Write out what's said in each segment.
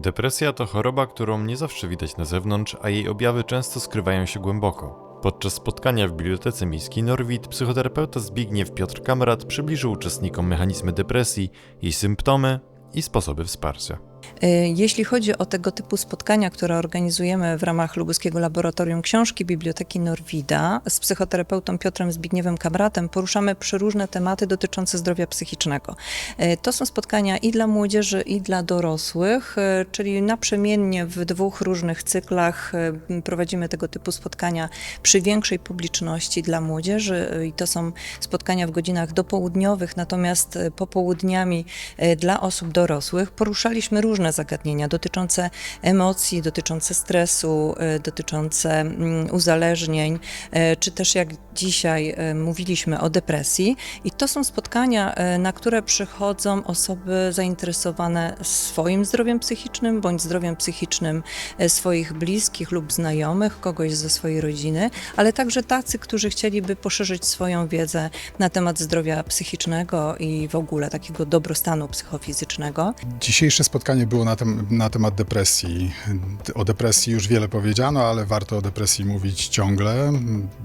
Depresja to choroba, którą nie zawsze widać na zewnątrz, a jej objawy często skrywają się głęboko. Podczas spotkania w Bibliotece Miejskiej Norwid psychoterapeuta Zbigniew Piotr Kamrat przybliżył uczestnikom mechanizmy depresji, jej symptomy i sposoby wsparcia. Y, Jeśli chodzi o tego typu spotkania, które organizujemy w ramach Lubuskiego Laboratorium Książki Biblioteki Norwida z psychoterapeutą Piotrem Zbigniewem Kamratem, poruszamy przeróżne tematy dotyczące zdrowia psychicznego. Y, To są spotkania i dla młodzieży, i dla dorosłych, y, czyli naprzemiennie w dwóch różnych cyklach prowadzimy tego typu spotkania przy większej publiczności dla młodzieży i to są spotkania w godzinach dopołudniowych, natomiast popołudniami dla osób dorosłych poruszaliśmy różne zagadnienia dotyczące emocji, dotyczące stresu, y, dotyczące mm, uzależnień, y, czy też jak dzisiaj y, mówiliśmy o depresji. I to są spotkania, na które przychodzą osoby zainteresowane swoim zdrowiem psychicznym bądź zdrowiem psychicznym swoich bliskich lub znajomych, kogoś ze swojej rodziny, ale także tacy, którzy chcieliby poszerzyć swoją wiedzę na temat zdrowia psychicznego i w ogóle takiego dobrostanu psychofizycznego. Dzisiejsze spotkanie było na, tem- na temat depresji. O depresji już wiele powiedziano, ale warto o depresji mówić ciągle.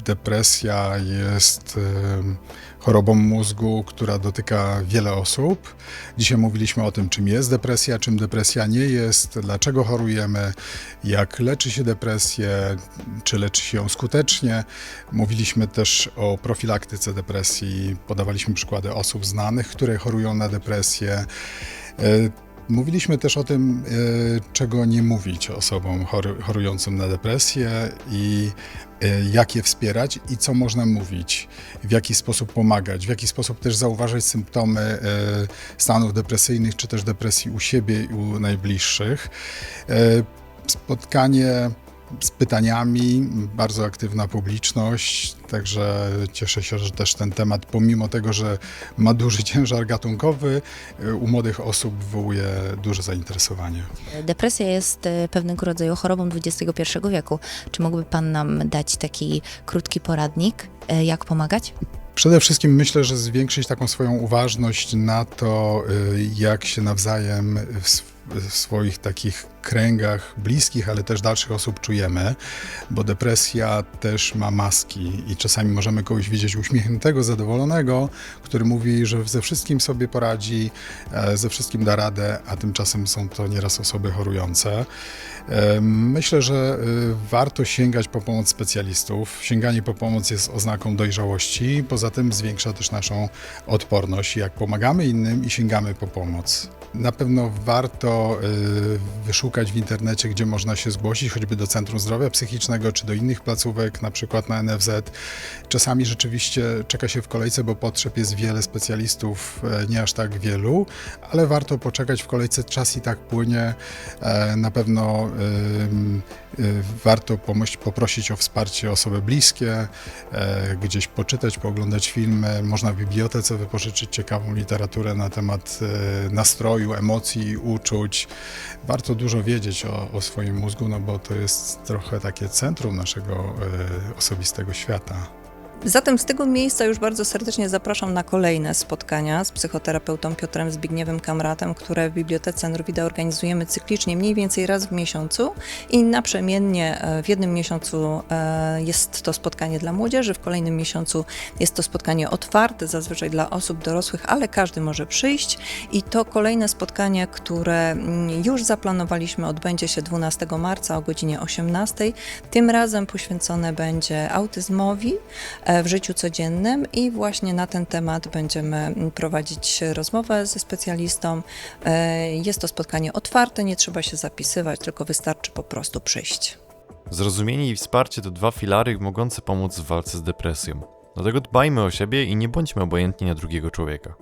Depresja jest em, chorobą mózgu, która dotyka wiele osób. Dzisiaj mówiliśmy o tym, czym jest depresja, czym depresja nie jest, dlaczego chorujemy, jak leczy się depresję, czy leczy się ją skutecznie. Mówiliśmy też o profilaktyce depresji, podawaliśmy przykłady osób znanych, które chorują na depresję. Mówiliśmy też o tym, e, czego nie mówić osobom chorującym na depresję i e, jak je wspierać i co można mówić, w jaki sposób pomagać, w jaki sposób też zauważać symptomy e, stanów depresyjnych czy też depresji u siebie i u najbliższych. Spotkanie z pytaniami, bardzo aktywna publiczność, także cieszę się, że też ten temat, pomimo tego, że ma duży ciężar gatunkowy, u młodych osób wywołuje duże zainteresowanie. Depresja jest e, pewnego rodzaju chorobą XXI wieku. Czy mógłby Pan nam dać taki krótki poradnik, e, jak pomagać? Przede wszystkim myślę, że zwiększyć taką swoją uważność na to, y, jak się nawzajem w swoich takich kręgach bliskich, ale też dalszych osób czujemy, bo depresja też ma maski i czasami możemy kogoś widzieć uśmiechniętego, zadowolonego, który mówi, że ze wszystkim sobie poradzi, e, ze wszystkim da radę, a tymczasem są to nieraz osoby chorujące. Myślę, że y, warto sięgać po pomoc specjalistów. Sięganie po pomoc jest oznaką dojrzałości, poza tym zwiększa też naszą odporność, jak pomagamy innym i sięgamy po pomoc. Na pewno warto y, wyszukać w internecie, gdzie można się zgłosić, choćby do Centrum Zdrowia Psychicznego czy do innych placówek, na przykład na NFZ. Czasami rzeczywiście czeka się w kolejce, bo potrzeb jest wiele specjalistów, e, nie aż tak wielu, ale warto poczekać w kolejce, czas i tak płynie. E, Na pewno y, warto poprosić o wsparcie osoby bliskie, e, gdzieś poczytać, pooglądać filmy. Można w bibliotece wypożyczyć ciekawą literaturę na temat e, nastroju, emocji, uczuć. Warto dużo wiedzieć o, o swoim mózgu, no bo to jest trochę takie centrum naszego e, osobistego świata. Zatem z tego miejsca już bardzo serdecznie zapraszam na kolejne spotkania z psychoterapeutą Piotrem Zbigniewem Kamratem, które w Bibliotece Norwida organizujemy cyklicznie mniej więcej raz w miesiącu i naprzemiennie e, w jednym miesiącu e, jest to spotkanie dla młodzieży, w kolejnym miesiącu jest to spotkanie otwarte, zazwyczaj dla osób dorosłych, ale każdy może przyjść i to kolejne spotkanie, które mm, już zaplanowaliśmy, odbędzie się 12 marca o godzinie 18. Tym razem poświęcone będzie autyzmowi, e, w życiu codziennym i właśnie na ten temat będziemy prowadzić rozmowę ze specjalistą. E, Jest to spotkanie otwarte, nie trzeba się zapisywać, tylko wystarczy po prostu przyjść. Zrozumienie i wsparcie to dwa filary mogące pomóc w walce z depresją. Dlatego dbajmy o siebie i nie bądźmy obojętni na drugiego człowieka.